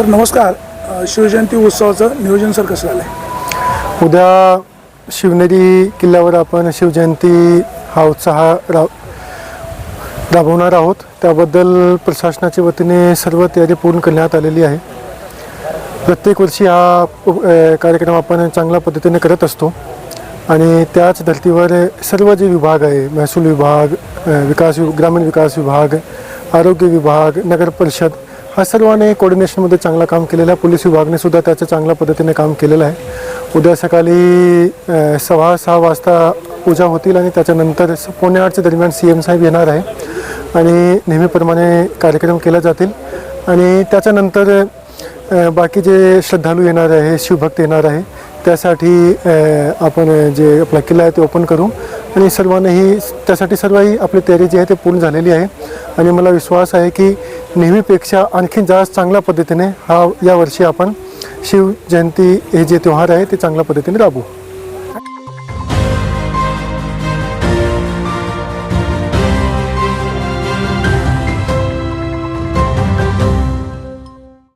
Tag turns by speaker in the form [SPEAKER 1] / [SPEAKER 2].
[SPEAKER 1] Sir नमस्कार. शिवजयंती उत्सवाचं नियोजन सर कसं झालं आहे
[SPEAKER 2] उद्या शिवनेरी किल्ल्यावर आपण शिवजयंती हा उत्साह राब राबवणार आहोत. त्याबद्दल प्रशासनाच्या वतीने सर्व तयारी पूर्ण करण्यात आलेली आहे. प्रत्येक वर्षी हा कार्यक्रम आपण चांगल्या पद्धतीने करत असतो. आणि त्याच धर्तीवर सर्व जे विभाग आहे महसूल विभाग विकास वि- ग्रामीण विकास विभाग आरोग्य विभाग नगर परिषद हा सर्वांनी कोऑर्डिनेशनमध्ये चांगलं काम केलेलं आहे. पोलीस विभागाने सुद्धा त्याचं चांगल्या पद्धतीने काम केलेलं आहे. उद्या सकाळी सव्हा सव्वा सहा वाजता पूजा होतील आणि त्याच्यानंतर पुणे आठच्या दरम्यान सी एम साहेब येणार आहे. आणि नेहमीप्रमाणे कार्यक्रम केला जातील. आणि त्याच्यानंतर बाकी जे श्रद्धाळू येणार आहे शिवभक्त येणार आहे त्यासाठी आपण जे आपला किल्ला आहे ते ओपन करू. आणि सर्वांनाही त्यासाठी सर्वही आपली तयारी जी आहे ते पूर्ण झालेली आहे. आणि मला विश्वास आहे की नेहमीपेक्षा आणखी जास्त चांगल्या पद्धतीने हा यावर्षी आपण शिवजयंती हे जे त्योहार आहे ते चांगल्या पद्धतीने राबवू.